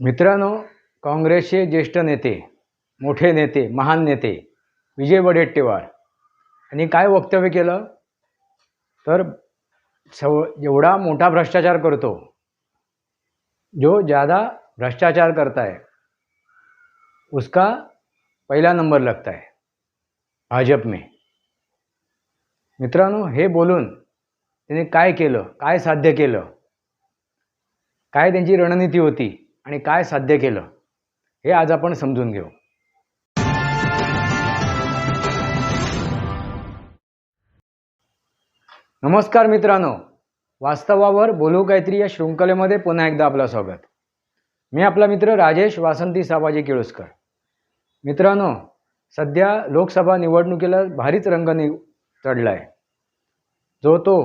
मित्रांनो काँग्रेसचे ज्येष्ठ नेते मोठे नेते महान नेते विजय वडेट्टीवार यांनी काय वक्तव्य केलं? तर सव एवढा मोठा भ्रष्टाचार करतो जो ज़्यादा भ्रष्टाचार करता है उसका पहिला नंबर लगता है भाजप में. मित्रांनो हे बोलून त्याने काय केलं? काय साध्य केलं? काय त्यांची रणनीती होती? आणि काय साध्य केलं हे आज आपण समजून घेऊ. नमस्कार मित्रांनो. वास्तवावर बोलू काहीतरी या शृंखलेमध्ये पुन्हा एकदा आपलं स्वागत. मी आपला मित्र राजेश वासंती साबाजी केळुसकर. मित्रांनो सध्या लोकसभा निवडणुकीला भारीच रंग नि चढला आहे जो तो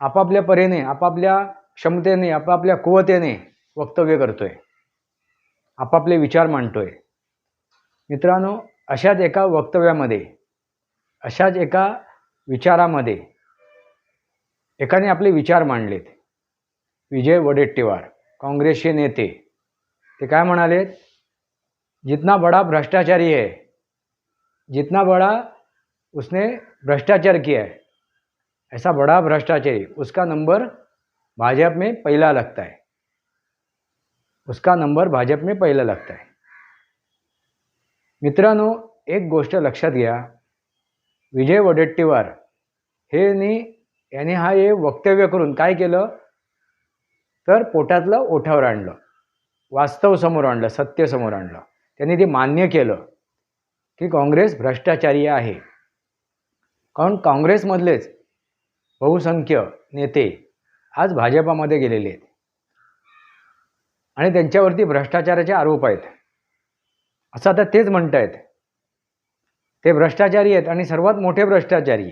आपापल्या परीने आपापल्या क्षमतेने आपापल्या कुवतेने वक्तव्य करतोय. आपापले विचार मांडतोय. मित्रांनो अशाच एका वक्तव्यामध्ये अशाच एका विचारामध्ये एकाने आपले विचार मांडलेत. विजय वडेट्टीवार काँग्रेसचे नेते. ते काय म्हणालेत? जितना बड़ा भ्रष्टाचारी है जितना बड़ा उसने भ्रष्टाचार किया है ऐसा बड़ा भ्रष्टाचारी उसका नंबर भाजपा में पहिला लगता है। उसका नंबर भाजप में पहिला लगता आहे मित्रांनो एक गोष्ट लक्षात घ्या। विजय वडेट्टीवार हे नी याने हा हे वक्तव्य करून काय केलं? तर पोटातलं ओठावर आणलं. वास्तव समोर आणलं सत्य समोर आणलं. त्यांनी ते मान्य केलं की काँग्रेस भ्रष्टाचारी आहे. कारण काँग्रेसमधलेच बहुसंख्य नेते आज भाजपामध्ये गेलेले आहेत. आणि त्यांच्यावरती भ्रष्टाचाराचे आरोप आहेत. असं आता तेच म्हणत आहेत ते भ्रष्टाचारी आहेत आणि सर्वात मोठे भ्रष्टाचारी.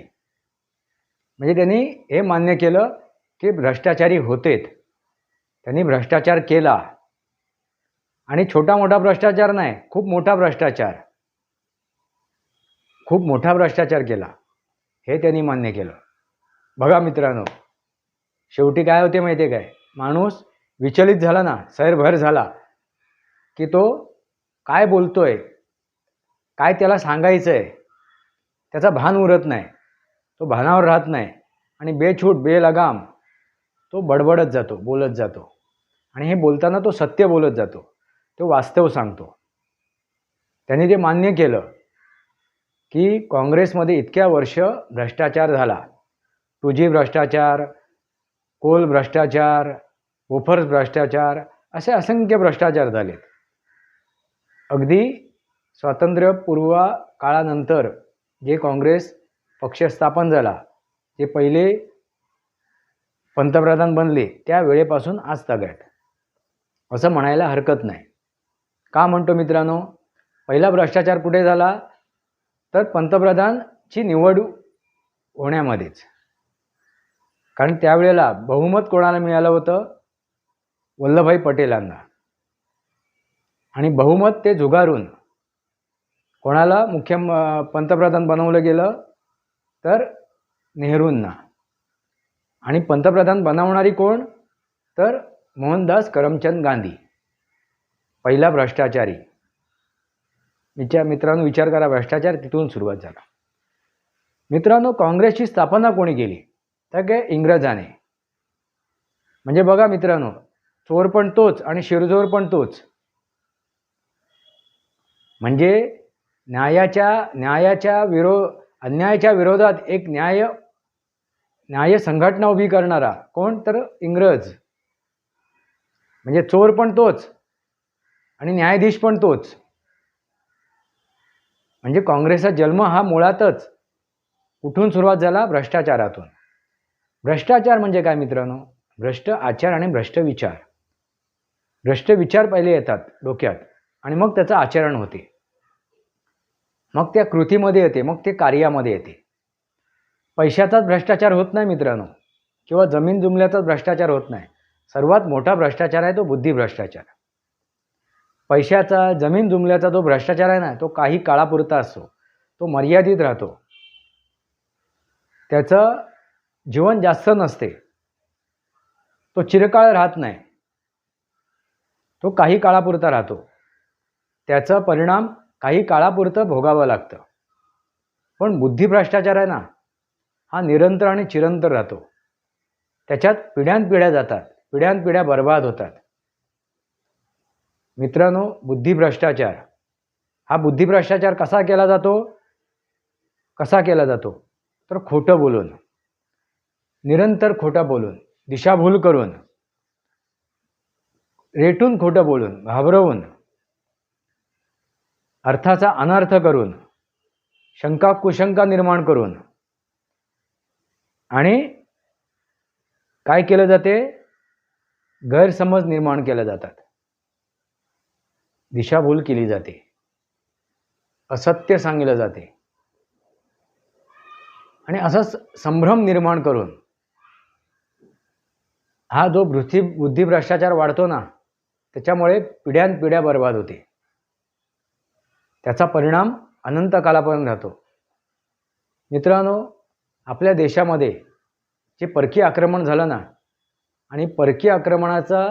म्हणजे त्यांनी हे मान्य केलं की भ्रष्टाचारी होतेत. त्यांनी भ्रष्टाचार केला. आणि छोटा मोठा भ्रष्टाचार नाही खूप मोठा भ्रष्टाचार. खूप मोठा भ्रष्टाचार केला. हे त्यांनी मान्य केलं. बघा मित्रांनो शेवटी काय होते माहिती आहे काय? माणूस विचलित झाला ना सैरभर झाला की तो काय बोलतोय काय त्याला सांगायचं आहे त्याचा भान उरत नाही तो भानावर राहत नाही आणि बेछूट बेलगाम तो बडबडत जातो बोलत जातो. आणि हे बोलताना तो सत्य बोलत जातो तो वास्तव सांगतो. त्यांनी जे मान्य केलं की काँग्रेसमध्ये इतक्या वर्ष भ्रष्टाचार झाला. टू जी भ्रष्टाचार कोल भ्रष्टाचार वोफर्स भ्रष्टाचार असे असंख्य भ्रष्टाचार झालेत. अगदी स्वातंत्र्यपूर्व काळानंतर जे काँग्रेस पक्ष स्थापन झाला जे पहिले पंतप्रधान बनले त्या वेळेपासून आज तगायत असं म्हणायला हरकत नाही. का म्हणतो मित्रांनो? पहिला भ्रष्टाचार कुठे झाला? तर पंतप्रधानची निवड होण्यामध्येच. कारण त्यावेळेला बहुमत कोणाला मिळालं होतं? वल्लभभाई पटेलांना. आणि बहुमत ते जुगारून. कोणाला मुख्य पंतप्रधान बनवलं गेलं तर नेहरूंना. आणि पंतप्रधान बनवणारी कोण? तर मोहनदास करमचंद गांधी. पहिला भ्रष्टाचारी. विचार मित्रांनो विचार करा भ्रष्टाचार तिथून सुरुवात झाला. मित्रांनो काँग्रेसची स्थापना कोणी केली? तर काय इंग्रजाने. म्हणजे बघा मित्रांनो चोर पण तोच आणि शिरजोर पण तोच. म्हणजे न्यायाच्या न्यायाच्या विरो अन्यायाच्या विरोधात एक न्याय न्याय संघटना उभी करणारा कोण? तर इंग्रज. म्हणजे चोर पण तोच आणि न्यायाधीश पण तोच. म्हणजे काँग्रेसचा जन्म हा मुळातच कुठून सुरुवात झाला? भ्रष्टाचारातून. भ्रष्टाचार म्हणजे काय मित्रांनो? भ्रष्ट आचार आणि भ्रष्ट विचार. भ्रष्ट विचार पहिले येतात डोक्यात आणि मग त्याचं आचरण होते. मग त्या कृतीमध्ये येते मग ते कार्यामध्ये येते. पैशाचाच भ्रष्टाचार होत नाही मित्रांनो. किंवा जमीन जुमल्याचाच भ्रष्टाचार होत नाही. सर्वात मोठा भ्रष्टाचार आहे तो बुद्धी भ्रष्टाचार. पैशाचा जमीन जुमल्याचा जो भ्रष्टाचार आहे ना तो काही काळापुरता असतो. तो मर्यादित राहतो. त्याचं जीवन जास्त नसते. तो चिरकाळ राहत नाही. तो काही काळापुरता राहतो. त्याचा परिणाम काही काळापुरतं भोगावं लागतं. पण बुद्धिभ्रष्टाचार आहे ना हा निरंतर आणि चिरंतर राहतो. त्याच्यात पिढ्यानपिढ्या जातात पिढ्यानपिढ्या बर्बाद होतात. मित्रांनो बुद्धिभ्रष्टाचार हा बुद्धिभ्रष्टाचार कसा केला जातो? कसा केला जातो? तर खोटं बोलून. निरंतर खोटं बोलून दिशाभूल करून. रेटून खोटं बोलून घाबरवून अर्थाचा अनर्थ करून शंका कुशंका निर्माण करून आणि काय केलं जाते? गैरसमज निर्माण केल्या जातात. दिशाभूल केली जाते. असत्य सांगितलं जाते. आणि असंच संभ्रम निर्माण करून हा जो बुद्धी भ्रष्टाचार वाढतो ना त्याच्यामुळे पिढ्यानपिढ्या बर्बाद होते. त्याचा परिणाम अनंत कालापर्यंत राहतो. मित्रांनो आपल्या देशामध्ये जे परकीय आक्रमण झालं ना आणि परकीय आक्रमणाचा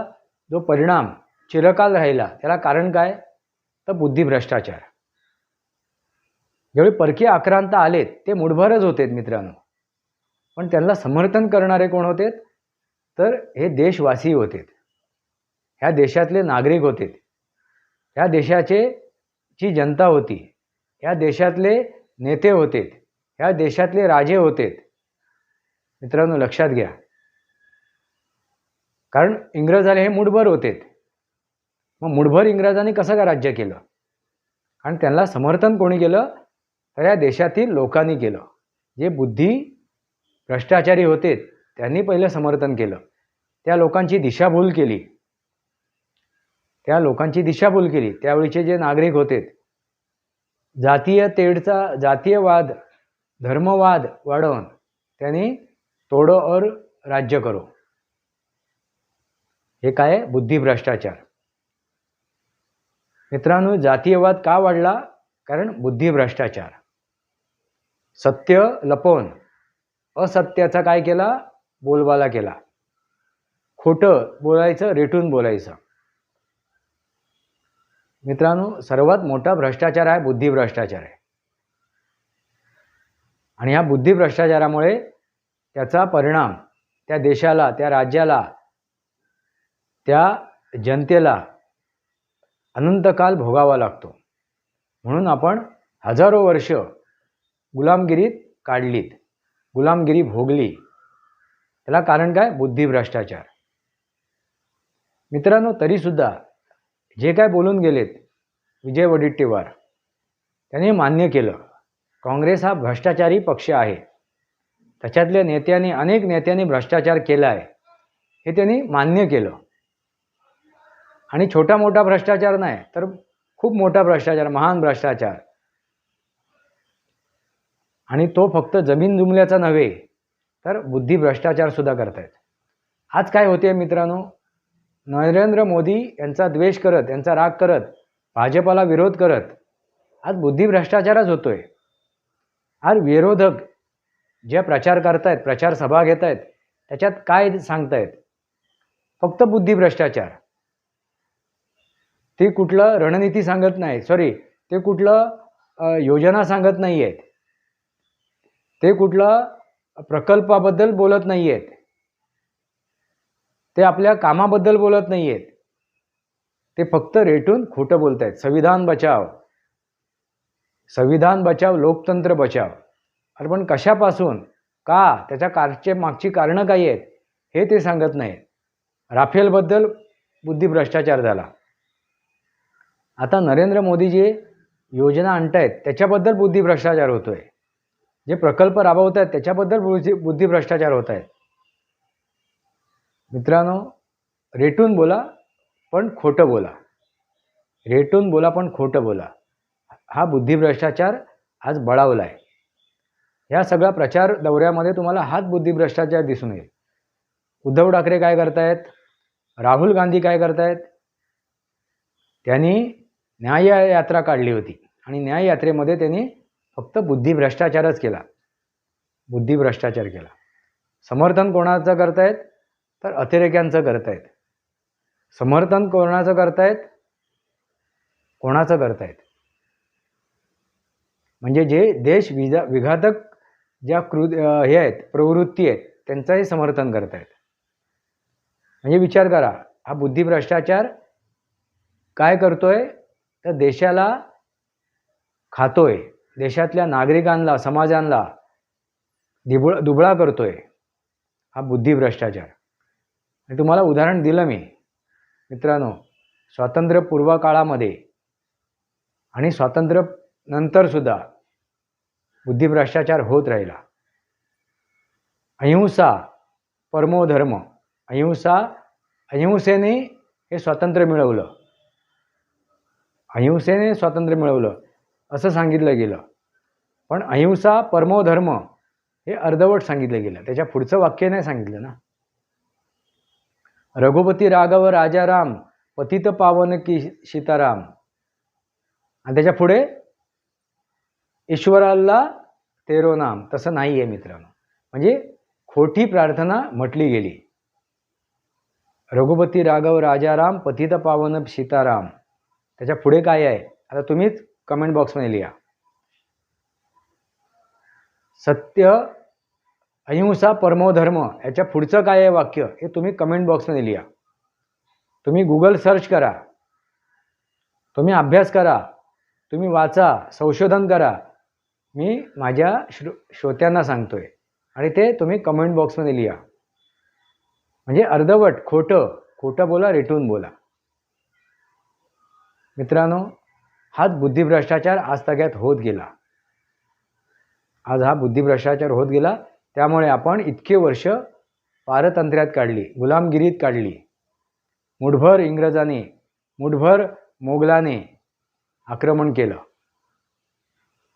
जो परिणाम चिरकाल राहिला त्याला कारण काय? तर बुद्धिभ्रष्टाचार ज्यावेळी परकीय आक्रांत आलेत ते मुठभरच होते मित्रांनो. पण त्यांना समर्थन करणारे कोण होते तर हे देशवासी होते ह्या देशातले नागरिक होते ह्या देशाचे जी जनता होती ह्या देशातले नेते होते ह्या देशातले राजे होते मित्रांनो लक्षात घ्या. कारण इंग्रजाले हे मुठभर होते मग मुठभर इंग्रजांनी कसं का राज्य केलं? कारण त्यांना समर्थन कोणी केलं? तर या देशातील लोकांनी केलं. जे बुद्धी भ्रष्टाचारी होते त्यांनी पहिलं समर्थन केलं. त्या लोकांची दिशाभूल केली. त्या लोकांची दिशाभूल केली. त्यावेळीचे जे नागरिक होते जातीय तेढचा जातीयवाद धर्मवाद वाढवून त्यांनी तोडो और राज्य करो. हे काय? आहे? बुद्धिभ्रष्टाचार मित्रांनो जातीयवाद का वाढला? कारण बुद्धिभ्रष्टाचार सत्य लपवून असत्याचा काय केला? बोलबाला केला. खोटं बोलायचं रेटून बोलायचं. मित्रांनो सर्वात मोठा भ्रष्टाचार आहे बुद्धिभ्रष्टाचार आहे. आणि ह्या बुद्धिभ्रष्टाचारामुळे त्याचा परिणाम त्या देशाला त्या राज्याला त्या जनतेला अनंतकाल भोगावा लागतो. म्हणून आपण हजारो वर्ष गुलामगिरीत काढलीत. गुलामगिरी भोगली. त्याला कारण काय? बुद्धिभ्रष्टाचार मित्रांनो तरीसुद्धा जे काय बोलून गेलेत विजय वडेट्टीवार त्यांनी मान्य केलं. काँग्रेस हा भ्रष्टाचारी पक्ष आहे. त्याच्यातल्या नेत्यांनी अनेक नेत्यांनी भ्रष्टाचार केला आहे हे त्यांनी मान्य केलं. आणि छोटा मोठा भ्रष्टाचार नाही तर खूप मोठा भ्रष्टाचार महान भ्रष्टाचार. आणि तो फक्त जमीन जुमल्याचा नव्हे तर बुद्धी भ्रष्टाचार सुद्धा करतायत. आज काय होते मित्रांनो? नरेंद्र मोदी यांचा द्वेष करत यांचा राग करत भाजपाला विरोध करत आज बुद्धिभ्रष्टाचारच होतोय. आज विरोधक ज्या प्रचार करतायत प्रचार सभा घेत आहेत त्याच्यात काय सांगतायत? फक्त बुद्धिभ्रष्टाचार ते कुठलं रणनीती सांगत नाही सॉरी ते कुठलं योजना सांगत नाही आहेत ते कुठलं प्रकल्पाबद्दल बोलत नाही आहेत ते आपल्या कामाबद्दल बोलत नाही आहेत ते फक्त रेटून खोटं बोलत आहेत संविधान बचाव. संविधान बचाव लोकतंत्र बचाव. अरे पण कशापासून? का? त्याच्या कारचे मागची कारणं काही आहेत? हे ते सांगत नाहीत. राफेलबद्दल बुद्धिभ्रष्टाचार झाला. आता नरेंद्र मोदी जे योजना आणतायत त्याच्याबद्दल बुद्धिभ्रष्टाचार होतोय. जे प्रकल्प राबवत आहेत त्याच्याबद्दल बुद्धी बुद्धिभ्रष्टाचार होत आहेत मित्रांनो रेटून बोला पण खोटं बोला. रेटून बोला पण खोटं बोला. हा बुद्धिभ्रष्टाचार आज बळावला आहे ह्या सगळ्या प्रचार दौऱ्यामध्ये तुम्हाला हाच बुद्धिभ्रष्टाचार दिसून येईल. उद्धव ठाकरे काय करतायत? राहुल गांधी काय करतायत? त्यांनी न्याय यात्रा काढली होती. आणि न्याय यात्रेमध्ये त्यांनी फक्त बुद्धिभ्रष्टाचारच केला. बुद्धिभ्रष्टाचार केला. समर्थन कोणाचं करतायत? तर अतिरेक्यांचं करतायत. समर्थन कोणाचं करतायत? कोणाचं करतायत? म्हणजे जे देश विजा विघातक ज्या कृ हे आहेत प्रवृत्ती आहेत त्यांचंही समर्थन करतायत. म्हणजे विचार करा हा बुद्धी भ्रष्टाचार काय करतोय? तर देशाला खातोय. देशातल्या नागरिकांना समाजांना दिबुळ दुबळा करतोय हा बुद्धी भ्रष्टाचार. आणि तुम्हाला उदाहरण दिलं मी. मित्रांनो स्वातंत्र्यपूर्व काळामध्ये आणि स्वातंत्र्य नंतरसुद्धा बुद्धिभ्रष्टाचार होत राहिला. अहिंसा परमोधर्म अहिंसा अहिंसेने हे स्वातंत्र्य मिळवलं. अहिंसेने स्वातंत्र्य मिळवलं असं सांगितलं गेलं. पण अहिंसा परमोधर्म हे अर्धवट सांगितलं गेलं. त्याच्या पुढचं वाक्य नाही सांगितलं ना. रघुपती राघव राजाराम पतित पावन की सीताराम. आणि त्याच्या पुढे ईश्वराला तेरो नाम. तसं नाही आहे मित्रांनो. म्हणजे खोटी प्रार्थना म्हटली गेली. रघुपती राघव राजाराम पतित पावन सीताराम. त्याच्या पुढे काय आहे? आता तुम्हीच कमेंट बॉक्समध्ये लिहा. सत्य अहिंसा परमोधर्म याच्या पुढचं काय आहे वाक्य हे तुम्ही कमेंट बॉक्समध्ये लिहा. तुम्ही गुगल सर्च करा. तुम्ही अभ्यास करा. तुम्ही वाचा संशोधन करा. मी माझ्या श्रो श्रोत्यांना सांगतोय. आणि ते तुम्ही कमेंट बॉक्समध्ये लिहा. म्हणजे अर्धवट खोटं खोटं बोला रेटून बोला. मित्रांनो हाच बुद्धिभ्रष्टाचार आज तग्यात होत गेला. आज हा बुद्धिभ्रष्टाचार होत गेला. त्यामुळे आपण इतके वर्ष पारतंत्र्यात काढली गुलामगिरीत काढली. मुठभर इंग्रजाने मुठभर मोगलाने आक्रमण केलं.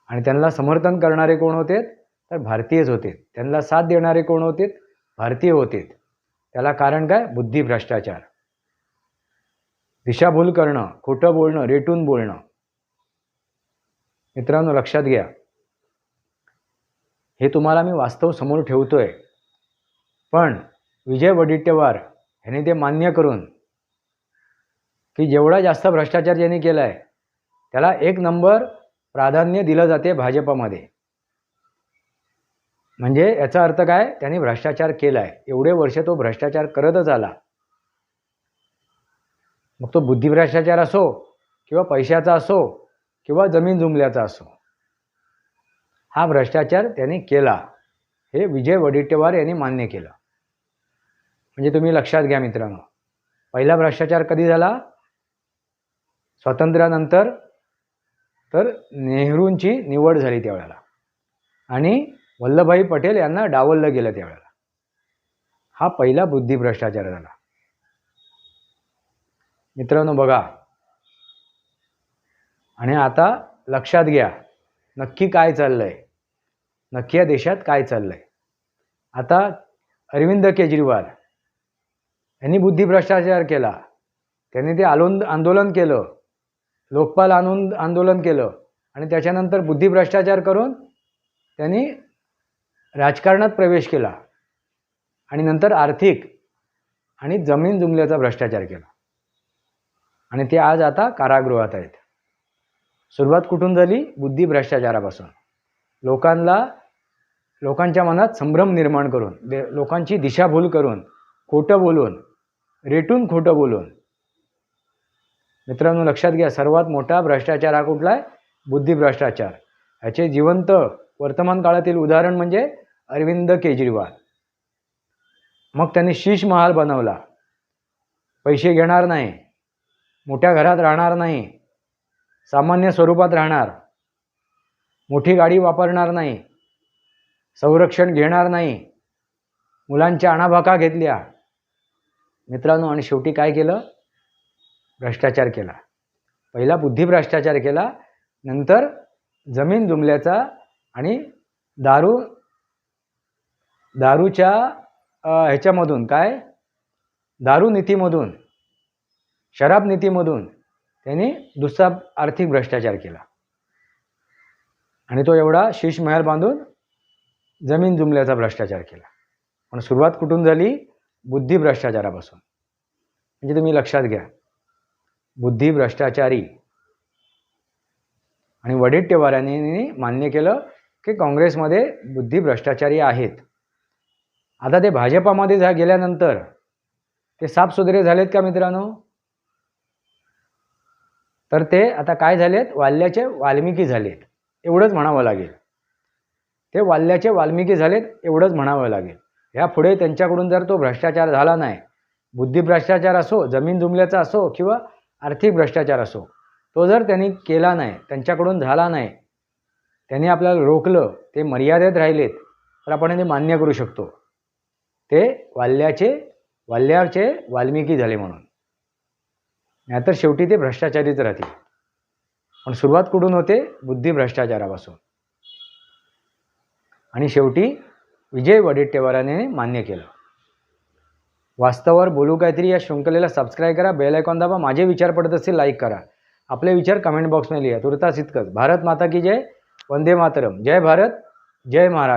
आणि त्यांना समर्थन करणारे कोण होते तर भारतीयच होते त्यांना साथ देणारे कोण होते भारतीय होते त्याला कारण काय? बुद्धी भ्रष्टाचार. दिशाभूल करणं खोटं बोलणं रेटून बोलणं. मित्रांनो लक्षात घ्या. हे तुम्हाला मी वास्तव समोर ठेवतोय. पण विजय वडेट्टीवार ह्यांनी ते मान्य करून की जेवढा जास्त भ्रष्टाचार ज्यांनी केला आहे त्याला एक नंबर प्राधान्य दिलं जाते भाजपामध्ये. म्हणजे याचा अर्थ काय? त्यांनी भ्रष्टाचार केला आहे एवढे वर्ष तो भ्रष्टाचार करतच आला. मग तो बुद्धिभ्रष्टाचार असो किंवा पैशाचा असो किंवा जमीन जुमल्याचा असो. हा भ्रष्टाचार त्यांनी केला. हे विजय वडेट्टीवार यांनी मान्य केलं. म्हणजे तुम्ही लक्षात घ्या मित्रांनो. पहिला भ्रष्टाचार कधी झाला? स्वातंत्र्यानंतर तर नेहरूंची निवड झाली त्यावेळेला. आणि वल्लभभाई पटेल यांना डावललं गेलं त्यावेळेला. हा पहिला बुद्धी भ्रष्टाचार झाला. मित्रांनो बघा. आणि आता लक्षात घ्या. नक्की काय चाललंय? नक्की या देशात काय चाललंय? आता अरविंद केजरीवाल यांनी बुद्धिभ्रष्टाचार केला. त्यांनी ते आलोंद आंदोलन केलं. लोकपाल आणून आंदोलन केलं. आणि त्याच्यानंतर बुद्धिभ्रष्टाचार करून त्यांनी राजकारणात प्रवेश केला. आणि नंतर आर्थिक आणि जमीन जुमल्याचा भ्रष्टाचार केला. आणि ते आज आता कारागृहात आहेत. सुरुवात कुठून झाली? बुद्धिभ्रष्टाचारापासून लोकांना लोकांच्या मनात संभ्रम निर्माण करून दे लोकांची दिशाभूल करून खोटं बोलून रेटून खोटं बोलून. मित्रांनो लक्षात घ्या सर्वात मोठा भ्रष्टाचार हा कुठला आहे? बुद्धिभ्रष्टाचार ह्याचे जिवंत वर्तमान काळातील उदाहरण म्हणजे अरविंद केजरीवाल. मग त्यांनी शीश महाल बनवला. पैसे घेणार नाही मोठ्या घरात राहणार नाही सामान्य स्वरूपात राहणार मोठी गाडी वापरणार नाही संरक्षण घेणार नाही. मुलांच्या अणाभाका घेतल्या. मित्रांनो आणि शेवटी काय केलं? भ्रष्टाचार केला. पहिला बुद्धी भ्रष्टाचार केला नंतर जमीन जुमल्याचा आणि दारू दारूच्या ह्याच्यामधून काय? दारू नीतीमधून शराब नीतीमधून त्यांनी दुसरा आर्थिक भ्रष्टाचार केला. आणि तो एवढा शीश महल बांधून जमीन जुमल्याचा भ्रष्टाचार केला. पण सुरुवात कुठून झाली? बुद्धिभ्रष्टाचारापासून म्हणजे तुम्ही लक्षात घ्या. बुद्धी भ्रष्टाचारी. आणि वडेट्टीवारांनी मान्य केलं की काँग्रेसमध्ये बुद्धी भ्रष्टाचारी आहेत. आता ते भाजपामध्ये जा गेल्यानंतर ते साफसुथरे झालेत का मित्रांनो? तर ते आता काय झालेत? वाल्याचे वाल्मिकी झालेत. एवढंच म्हणावं लागेल. ते वाल्याचे वाल्मिकी झालेत एवढंच म्हणावं लागेल. ह्या पुढे त्यांच्याकडून जर तो भ्रष्टाचार झाला नाही बुद्धी भ्रष्टाचार असो जमीन जुमल्याचा असो किंवा आर्थिक भ्रष्टाचार असो तो जर त्यांनी केला नाही त्यांच्याकडून झाला नाही त्यांनी आपल्याला रोखलं ते मर्यादेत राहिलेत तर आपण ते मान्य करू शकतो. ते वाल्याचे वाल्याचे वाल्मिकी झाले म्हणून. नाहीतर शेवटी ते भ्रष्टाचारीच राहतील. पण सुरुवात कुठून होते? बुद्धी भ्रष्टाचारापासून. आणि शेवटी विजय वडेट्टेवाराने मान्य केलं. वास्तवावर बोलू काहीतरी या शृंखलेला सबस्क्राईब करा बेल आयकॉन दाबा माझे विचार पडत असतील लाईक करा. आपले विचार कमेंट बॉक्समध्ये लिहा. तुर्तास इतकंच. भारत माता की जय वंदे मातरम. जय भारत जय महाराष्ट्र.